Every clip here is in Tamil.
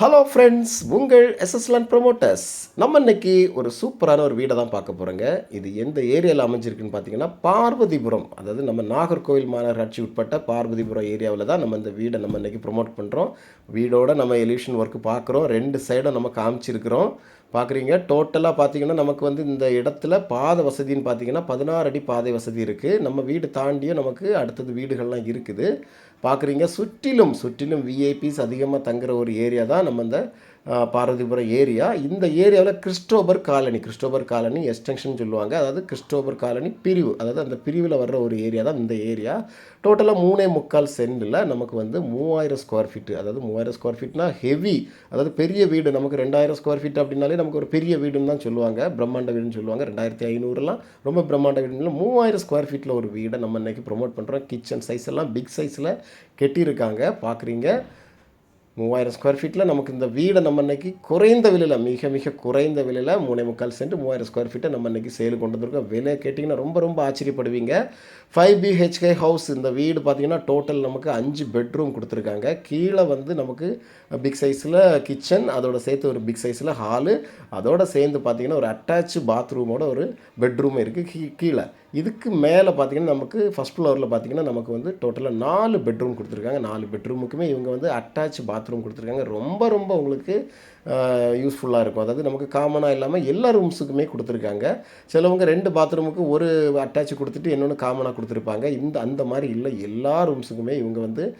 ஹலோ ஃப்ரெண்ட்ஸ் உங்கள் எஸ்எஸ்லான் ப்ரொமோட்டர்ஸ் நம்ம இன்னைக்கு ஒரு சூப்பரான ஒரு வீடை தான் பார்க்க போகிறோங்க இது எந்த ஏரியாவில் அமைஞ்சிருக்குன்னு பார்த்தீங்கன்னா பார்வதிபுரம். அதாவது நம்ம நாகர்கோவில் மாநகராட்சி உட்பட்ட பார்வதிபுரம் ஏரியாவில் தான் நம்ம இந்த வீடை நம்ம இன்றைக்கி ப்ரொமோட் பண்ணுறோம் வீடோட நம்ம எலியூஷன் ஒர்க் பார்க்குறோம். ரெண்டு சைடும் நம்ம காமிச்சிருக்கிறோம். பார்க்குறீங்க. டோட்டலாக பார்த்தீங்கன்னா நமக்கு வந்து இந்த இடத்துல பாதை வசதின்னு பார்த்தீங்கன்னா பதினாறு அடி பாதை வசதி இருக்குது நம்ம வீடு தாண்டியும் நமக்கு அடுத்தது வீடுகள்லாம் இருக்குது. பார்க்குறீங்க. சுற்றிலும் சுற்றிலும் விஐபிஸ் அதிகமாக தங்குற ஒரு ஏரியா தான் நம்ம இந்த பார்வதிபுரம் ஏரியா. இந்த ஏரியாவில் Christopher colony Christopher colony extension சொல்லுவாங்க. அதாவது கிறிஸ்டோபர் காலனி பிரிவு. அதாவது அந்த பிரிவில் வர்ற ஒரு ஏரியா தான் இந்த ஏரியா. டோட்டலாக மூணே முக்கால் சென்டில் நமக்கு வந்து மூவாயிரம் ஸ்கொயர் ஃபீட்டு அதாவது மூவாயிரம் ஸ்கொயர் ஃபீட்னா ஹெவி அதாவது பெரிய வீடு. நமக்கு ரெண்டாயிரம் ஸ்கொயர் ஃபீட் அப்படின்னாலே நமக்கு ஒரு பெரிய வீடுன்னு தான் சொல்லுவாங்க. பிரம்மாண்ட வீடுன்னு சொல்லுவாங்க. ரெண்டாயிரத்தி ஐநூறுலாம் ரொம்ப பிரம்மாண்ட வீடுல மூவாயிரம் ஸ்கொயர் ஃபீட்டில் ஒரு வீடை நம்ம இன்றைக்கி ப்ரொமோட் பண்ணுறோம் கிச்சன் சைஸ் எல்லாம் பிக் சைஸில் கெட்டியிருக்காங்க. பார்க்குறீங்க மூவாயிரம் ஸ்கொயர் ஃபீட்டில் நமக்கு இந்த வீடை நம்ம இன்னைக்கு குறைந்த விலையில் மிக மிக குறைந்த விலையில் மூணே முக்கால் சென்ட் மூவாயிரம் ஸ்கொயர் ஃபீட்டை நம்ம இன்னைக்கு சேல் கொண்டு வந்திருக்கோம். விலை கேட்டிங்கன்னா ரொம்ப ரொம்ப ஆச்சரியப்படுவீங்க. ஃபைவ் பிஹெச்கே ஹவுஸ் இந்த வீடு பார்த்தீங்கன்னா டோட்டல் நமக்கு அஞ்சு பெட்ரூம் கொடுத்துருக்காங்க. கீழே வந்து நமக்கு பிக் சைஸில் கிச்சன் அதோட சேர்த்து ஒரு பிக் சைஸில் ஹாலு அதோட சேர்ந்து பார்த்தீங்கன்னா ஒரு அட்டாச் பாத்ரூமோட ஒரு பெட்ரூம் இருக்குது கீ கீழே. இதுக்கு மேலே பார்த்தீங்கன்னா நமக்கு ஃபஸ்ட் ஃப்ளோரில் பார்த்தீங்கன்னா நமக்கு வந்து டோட்டலாக நாலு பெட்ரூம் கொடுத்துருக்காங்க. நாலு பெட்ரூமுக்குமே இவங்க வந்து அட்டாச் பாத்ரூம் கொடுத்துருக்காங்க. ரொம்ப ரொம்ப உங்களுக்கு யூஸ்ஃபுல்லாக இருக்கும். அதாவது நமக்கு காமனாக இல்லாமல் எல்லா ரூம்ஸுக்குமே கொடுத்துருக்காங்க. சிலவங்க ரெண்டு பாத்ரூமுக்கு ஒரு அட்டாச் கொடுத்துட்டு இன்னொன்று காமனாக கொடுத்துருப்பாங்க. இந்த அந்த மாதிரி இல்லை. எல்லா ரூம்ஸுக்குமே இவங்க வந்து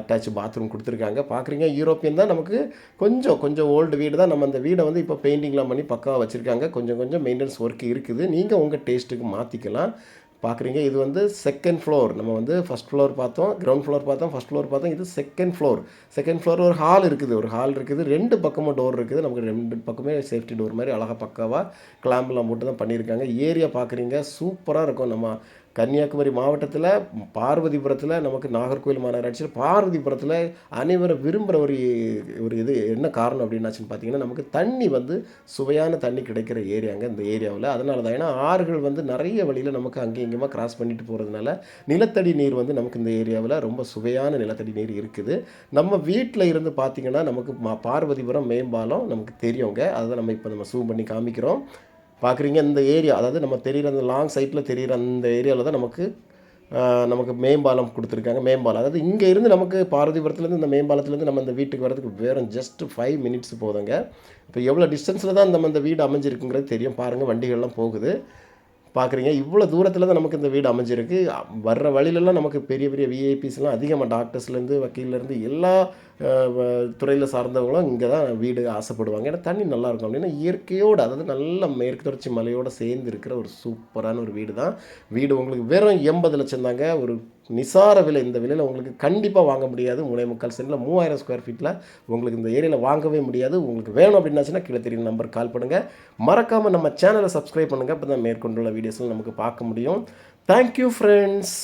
அட்டாச் பாத்ரூம் கொடுத்துருக்காங்க. பார்க்குறீங்க யூரோப்பியன் தான் நமக்கு கொஞ்சம் கொஞ்சம் ஓல்டு வீடு தான். நம்ம அந்த வீடை வந்து இப்போ பெயிண்டிங்லாம் பண்ணி பக்காவாக வச்சுருக்காங்க. கொஞ்சம் கொஞ்சம் மெயின்டெனன்ஸ் ஒர்க் இருக்குது. நீங்கள் உங்கள் டேஸ்ட்டுக்கு மாற்றிக்கலாம் பார்க்குறீங்க இது வந்து செகண்ட் ஃப்ளோர் நம்ம வந்து ஃபஸ்ட் ஃப்ளோர் பார்த்தோம் கிரவுண்ட் ஃப்ளோர் பார்த்தோம் ஃபஸ்ட் ஃப்ளோர் பார்த்தோம். இது செகண்ட் ஃப்ளோர் செகண்ட் ஃப்ளோர் ஒரு ஹால் இருக்குது. ஒரு ஹால் இருக்குது. ரெண்டு பக்கமும் டோர் இருக்குது. நமக்கு ரெண்டு பக்கமே சேஃப்டி டோர் மாதிரி அழகாக பக்காவாக கிளாம்பெலாம் மட்டும் தான் பண்ணியிருக்காங்க. ஏரியா பார்க்குறீங்க சூப்பராக இருக்கும். நம்ம கன்னியாகுமரி மாவட்டத்தில் பார்வதிபுரத்தில் நமக்கு நாகர்கோவில் மாநகராட்சியில் பார்வதிபுரத்தில் அனைவரும் விரும்புகிற ஒரு ஒரு இது என்ன காரணம் அப்படின்னாச்சுன்னு பார்த்தீங்கன்னா நமக்கு தண்ணி வந்து சுவையான தண்ணி கிடைக்கிற ஏரியாங்க இந்த ஏரியாவில். அதனால தான் ஏன்னா ஆறுகள் வந்து நிறைய வழியில் நமக்கு அங்கேயும் இங்கேயுமா கிராஸ் பண்ணிட்டு போகிறதுனால நிலத்தடி நீர் வந்து நமக்கு இந்த ஏரியாவில் ரொம்ப சுவையான நிலத்தடி நீர் இருக்குது. நம்ம வீட்டில் இருந்து பார்த்தீங்கன்னா நமக்கு மா- பார்வதிபுரம் மேம்பாலம் நமக்கு தெரியுங்க அதை நம்ம இப்போ நம்ம சூம் பண்ணி காமிக்கிறோம். பார்க்குறீங்க இந்த ஏரியா அதாவது நம்ம தெரிகிற அந்த லாங் சைட்டில் தெரிகிற அந்த ஏரியாவில் தான் நமக்கு நமக்கு மேம்பாலம் கொடுத்துருக்காங்க. மேம்பாலம். அதாவது இங்கே இருந்து நமக்கு பாரதிபுரத்துலேருந்து இந்த மேம்பாலத்துலேருந்து நம்ம இந்த வீட்டுக்கு வரதுக்கு வெறும் ஜஸ்ட் ஃபைவ் மினிட்ஸ் போதுங்க. இப்போ எவ்வளோ டிஸ்டன்ஸில் தான் நம்ம இந்த வீடு அமைஞ்சிருக்குங்கிறது தெரியும். பாருங்கள் வண்டிகள்லாம் போகுது. பார்க்குறீங்க இவ்வளோ தூரத்தில் தான் நமக்கு இந்த வீடு அமைஞ்சிருக்கு. வர்ற வழியிலலாம் நமக்கு பெரிய பெரிய விஐபிஸ்லாம் அதிகமாக டாக்டர்ஸ்லேருந்து வக்கீல்லேருந்து எல்லா துறையில் சார்ந்தவங்களும் இங்கே தான் வீடு ஆசைப்படுவாங்க. ஏன்னா தண்ணி நல்லா இருக்கும் அப்படின்னா இயற்கையோடு அதாவது நல்ல மேற்கு தொடர்ச்சி மலையோடு சேர்ந்து இருக்கிற ஒரு சூப்பரான ஒரு வீடு தான் வீடு உங்களுக்கு வெறும் எண்பது லட்சம் தாங்க. ஒரு நிசார விலை. இந்த விலையில் உங்களுக்கு கண்டிப்பாக வாங்க முடியாது. மூணே முக்கால் சென்டில் மூவாயிரம் ஸ்கொயர் ஃபீட்டில் உங்களுக்கு இந்த ஏரியாவில் வாங்கவே முடியாது. உங்களுக்கு வேணும் அப்படின்னாச்சுன்னா கீழே தெரியும் நம்பர் கால் பண்ணுங்கள் மறக்காமல் நம்ம சேனலை சப்ஸ்கிரைப் பண்ணுங்கள் அப்போ தான் மேற்கொண்டுள்ள வீடியோஸில் நமக்கு பார்க்க முடியும். Thank you friends